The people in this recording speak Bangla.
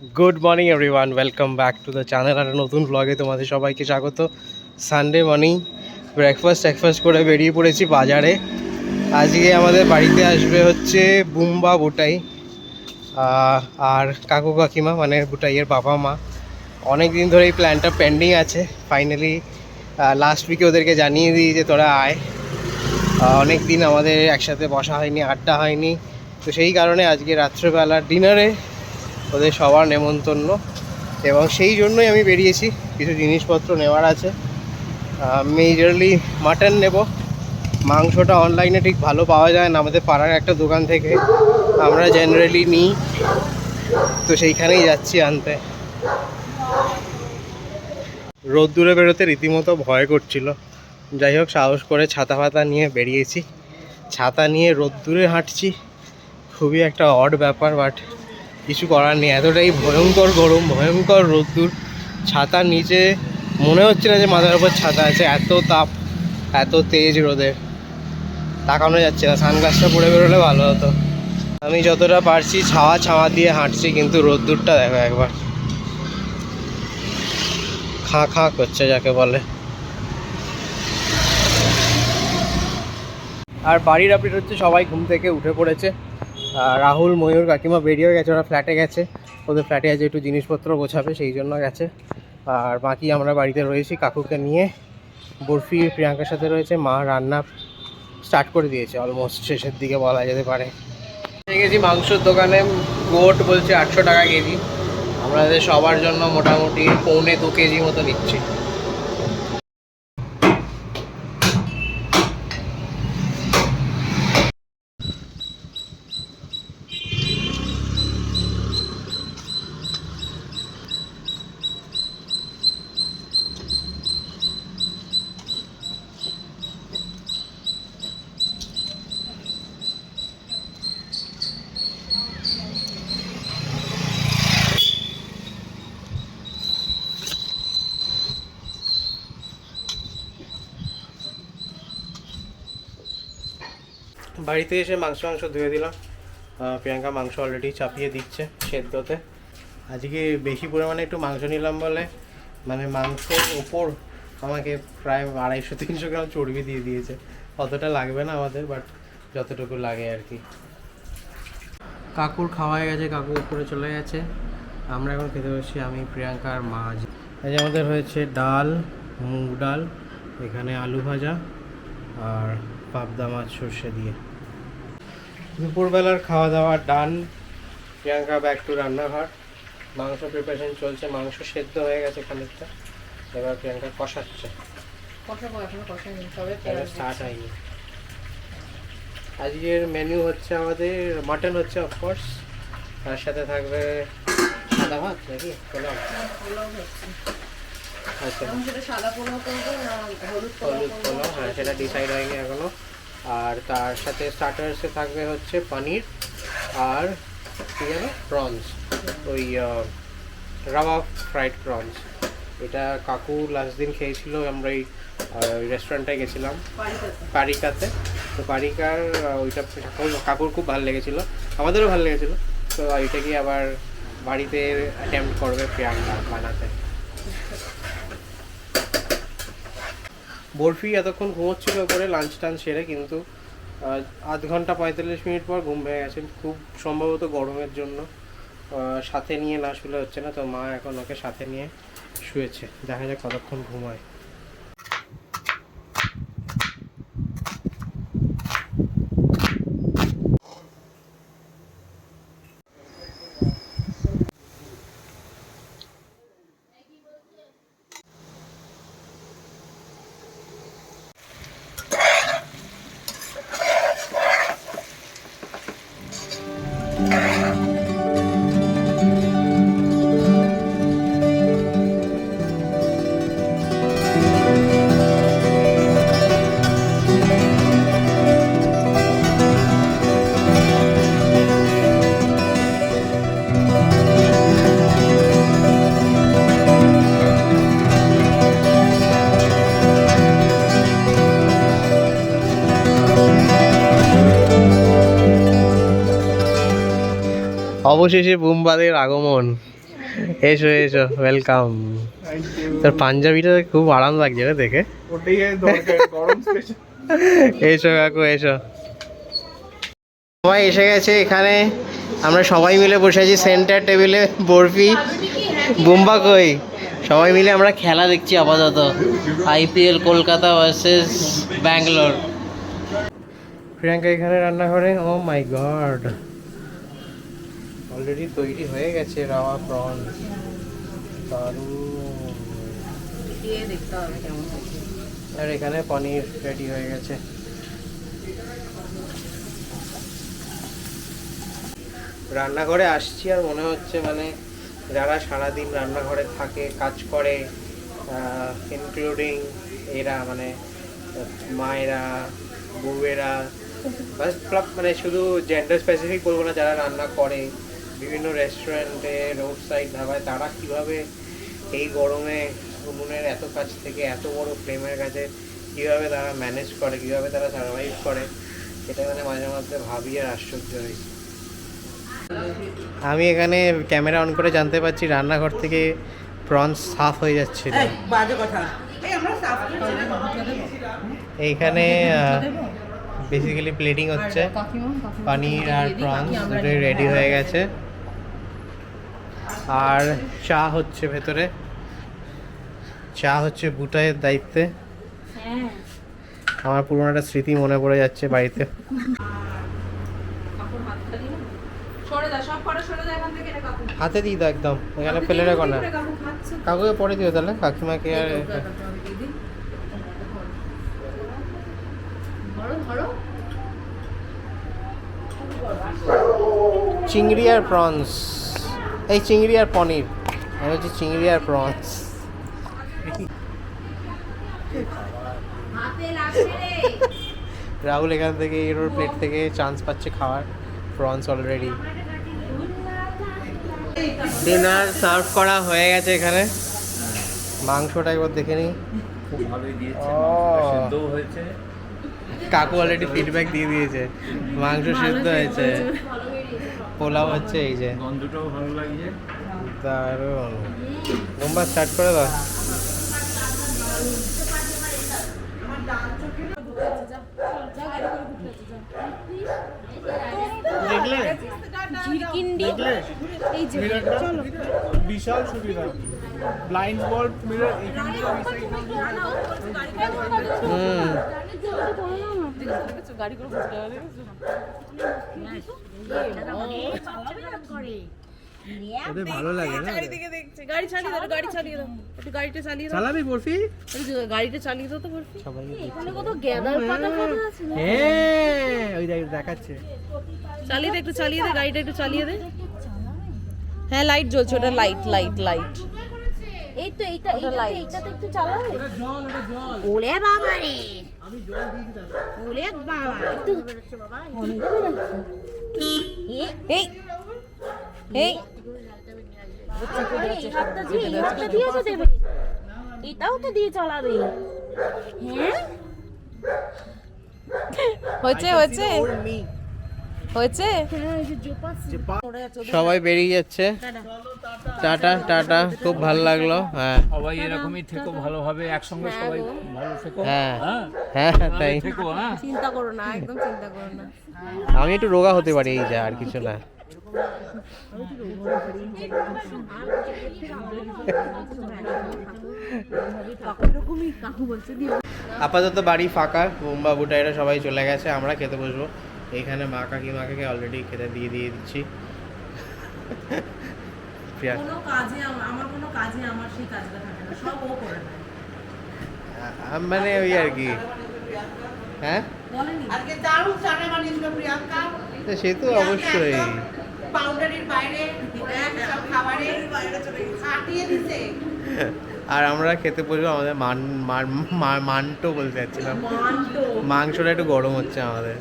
Good morning everyone welcome back to the channel আর নতুন ব্লগে তোমাদের সবাইকে স্বাগত। সানডে মর্নিং ব্রেকফাস্ট ট্রেকফাস্ট করে বেরিয়ে পড়েছি বাজারে। আজকে আমাদের বাড়িতে আসবে হচ্ছে বুম্বা বুটাই। আর কাকু কাকিমা মানে বুটাইয়ের বাবা মা। অনেক দিন ধরে এই প্ল্যানটা পেন্ডিং আছে। ফাইনালি লাস্ট উইকে ওদেরকে জানিয়ে দিই যে তোরা আয়। অনেক দিন আমাদের একসাথে বসা হয়নি, আড্ডা হয়নি। তো সেই কারণে আজকে রাত্রেবেলার ডিনারে ওদের সবার নেমন্তন্ন। এবং সেই জন্যই আমি বেরিয়েছি। কিছু জিনিসপত্র নেওয়ার আছে। মেজরলি মাটন নেব। মাংসটা অনলাইনে ঠিক ভালো পাওয়া যায় না। আমাদের পাড়ার একটা দোকান থেকে আমরা জেনারেলি নিই। তো সেইখানেই যাচ্ছি আনতে। রোদ্দুরে বেরোতে রীতিমতো ভয় করছিল। যাই হোক, সাহস করে ছাতা ফাতা নিয়ে বেরিয়েছি। ছাতা নিয়ে রোদ্দুরে হাঁটছি। খুবই একটা অড ব্যাপার বাট কিছু করার নেই। এতটাই ভয়ঙ্কর গরম, ভয়ঙ্কর রোদ্দুর, ছাতার নিচে মনে হচ্ছে না যে মাথার উপর ছাতা আছে, এত তাপ, এত তেজ রোদের তাকানো যাচ্ছে না, সানগ্লাসটা পরে বেরোলে ভালো হতো। আমি যতটা পারছি ছাওয়া ছাওয়া দিয়ে হাঁটছি, কিন্তু রোদ্দুরটা দেখো একবার। খাঁ খাঁ করছে যাকে বলে। আর বাড়ির আপডেট হচ্ছে, সবাই ঘুম থেকে উঠে পড়েছে। রাহুল ময়ূর কাকিমা বেরিয়ে গেছে, ওরা ফ্ল্যাটে গেছে। ওদের ফ্ল্যাটে আছে একটু জিনিসপত্র গোছাবে, সেই জন্য গেছে। আর বাকি আমরা বাড়িতে রয়েছি কাকুকে নিয়ে। বরফি প্রিয়াঙ্কার সাথে রয়েছে, মা রান্না স্টার্ট করে দিয়েছে অলমোস্ট শেষের দিকে বলা যেতে পারে। গেছি মাংসর দোকানে গোট বলছে আটশো টাকা কেজি। আমাদের সবার জন্য মোটামুটি পৌনে দু কেজি মতো নিচ্ছি। বাড়িতে এসে মাংস মাংস ধুয়ে দিলাম। প্রিয়াঙ্কা মাংস অলরেডি চাপিয়ে দিচ্ছে সেদ্ধতে। আজকে বেশি পরিমাণে একটু মাংস নিলাম বলে মানে মাংসের ওপর আমাকে প্রায় আড়াইশো, তিনশো গ্রাম চর্বি দিয়ে দিয়েছে। অতটা লাগবে না আমাদের বাট যতটুকু লাগে আর কি। কাকুর খাওয়া হয়ে গেছে, কাকু উপরে চলে গেছে। আমরা এখন খেতে বসছি, আমি, প্রিয়াঙ্কা আর মা আজ। আমাদের হয়েছে ডাল, মুগ ডাল, এখানে আলু ভাজা আর পাবদা মাছ সর্ষে দিয়ে। দুপুরবেলার খাওয়া দাওয়া ডান প্রিয়াঙ্কা ব্যাক টু রান্নাঘর। মাংস প্রিপারেশন চলছে মাংস সেদ্ধ হয়ে গেছে খানিকটা। এবার প্রিয়াঙ্কা কষাচ্ছে। আজকের মেনু হচ্ছে আমাদের মাটন হচ্ছে অফকোর্স তার সাথে থাকবে সাদা ভাত নাকি? পোলাও। পোলাও আচ্ছা। হলুদ পোলাও হ্যাঁ সেটা ডিসাইড হয়নি এখনও। আর তার সাথে স্টার্টার্সে থাকবে হচ্ছে পনির আর কি যেন? প্রনস ওই রাওয়া ফ্রাইড প্রনস এটা কাকু লাস্ট দিন খেয়েছিল আমরা এই রেস্টুরেন্টে গেছিলাম। পারিকাতে। তো পারিকার ওইটা কাকুর- খুব ভালো লেগেছিলো। আমাদেরও ভালো লেগেছিলো। তো ওইটাকে আবার বাড়িতে অ্যাটেম্প করবে প্রিয়াঙ্কা বানাতে। বরফি এতক্ষণ ঘুমোচ্ছিল করে লাঞ্চ টাঞ্চ সেরে কিন্তু আধ ঘণ্টা পঁয়তাল্লিশ মিনিট পর ঘুম ভেঙে গেছে। খুব সম্ভবত গরমের জন্য। সাথে নিয়ে না শুলে হচ্ছে না, তো মা এখন ওকে সাথে নিয়ে শুয়েছে। দেখা যাক কতক্ষণ ঘুমায়। অবশেষে বুমবাদের আগমন। এসো এসো ওয়েলকাম তোর পাঞ্জাবিটা খুব আরাম লাগছে রে দেখে। এসো কাকু এসো। সবাই এসে গেছে এখানে। আমরা সবাই মিলে বসে আছি সেন্টার টেবিলে বরফি বুম্বা কই? সবাই মিলে আমরা খেলা দেখছি আপাতত। IPL Kolkata versus Bangalore. Priyanka এখানে রান্না করে ও মাই গড অলরেডি তৈরি হয়ে গেছে রাওয়া প্রন। দারুণ। দেখতে হবে কেমন আর এখানে পনির রেডি হয়ে গেছে। রান্নাঘরে আসছি আর মনে হচ্ছে মানে যারা সারাদিন রান্নাঘরে থাকে কাজ করে ইনক্লুডিং এরা মানে মায়েরা বউয়েরা মানে শুধু জেন্ডার স্পেসিফিক বলব না যারা রান্না করে বিভিন্ন রেস্টুরেন্টে রোড সাইড ধাবায় তারা কীভাবে এই গরমে উনুনের এত কাছ থেকে এত বড় ফ্লেমের কাছে কীভাবে তারা ম্যানেজ করে কীভাবে তারা সার্ভাইভ করে সেটা মানে মাঝে মধ্যে ভাবি আর আশ্চর্য হই। আমি এখানে ক্যামেরা অন করে জানতে পারছি রান্নাঘর থেকে প্রনস সাফ হয়ে যাচ্ছে বাজে কথা। এই আমরা সাফ এইখানে বেসিক্যালি প্লেটিং হচ্ছে। পানির আর প্রনস দুটোই রেডি হয়ে গেছে। আর চা হচ্ছে ভেতরে। চা হচ্ছে বুটাইয়ের দায়িত্বে। হ্যাঁ। আমার পুরোনো একটা স্মৃতি মনে পড়ে যাচ্ছে বাড়িতে। হাত দিই দাও একদম এখানে ফেলে রাখো না। কাকুকে পরে দিও তাহলে কাকিমাকে আর চিংড়ি আর প্রনস এই চিংড়ি আর পনির। আমি হচ্ছে চিংড়ি আর প্রনস রাহুল এখান থেকে এরোর প্লেট থেকে চান্স পাচ্ছে খাওয়ার। প্রনস অলরেডি ডিনার সার্ভ করা হয়ে গেছে এখানে। মাংসটা একবার দেখে নিই। খুব ভালোই দিয়েছে সেদ্ধও হয়েছে। কাকু অলরেডি ফিডব্যাক দিয়ে দিয়েছে। মাংস সিদ্ধ হয়েছে। পোলাও হচ্ছে এই যে। গন্ধটাও ভালো লাগছে। দারুণ। বোম্বা স্টার্ট করে দাও। দেখলে? বিশাল সুবিধা। ব্লাইন্ড মিরর হুম। গাড়ি করে ওদের ভালো লাগে না গাড়ি চালিয়ে দাও গাড়ি চালিয়ে দাও। একটু গাড়িটা চালিয়ে দাও। চালাবি বরফি? গাড়িটা চালিয়ে দাও তো বলছি সবাইকে এখানে কত গ্যাদার পাতা পাতা আছে হ্যাঁ ওই দেখ দেখাচ্ছে। চালিয়ে দে একটু চালিয়ে দে গাড়িটা একটু চালিয়ে দে। হ্যাঁ লাইট জ্বলছে ওটা লাইট লাইট লাইট এই তো এইটা এইটা এইটাতে একটু চালাবে ওরে বাবা রে। ওরে বাবা। একটু এই এই এটাও তো দিয়ে চালাবে। হ্যাঁ? হয়েছে হয়েছে। হয়েছে? হ্যাঁ এই যে জোপাস সবাই বেরিয়ে যাচ্ছে। টাটা টাটা খুব ভালো লাগল হ্যাঁ। সবাই এরকমই থেকো ভালোভাবে একসঙ্গে সবাই ভালো থেকো। হ্যাঁ। হ্যাঁ? হ্যাঁ তাই। থেকো হ্যাঁ। চিন্তা করো না একদম চিন্তা করো না। আমি একটু রোগা হতে পারি এই যা আর কিছু না। আপাতত বাড়ি ফাঁকা বোম্বা বুটাইরা সবাই চলে গেছে আমরা খেতে বসবো। এখানে মা কাকিমাকে অলরেডি খেতে দিয়ে দিয়ে দিচ্ছি। কোনো কাজে আমার কোনো কাজে আমার সেই কাজটা থাকে না সব ও করে মানে ওই আর কি। হ্যাঁ? বলেনি? আজকে দারুণ চানা বানিয়েছিল প্রিয়াঙ্কা। তো সে তো অবশ্যই। আর আমরা খেতে বসবো আমাদের মান মান- মা- মান্টো বলতে যাচ্ছিলাম মাংসটা একটু গরম হচ্ছে আমাদের।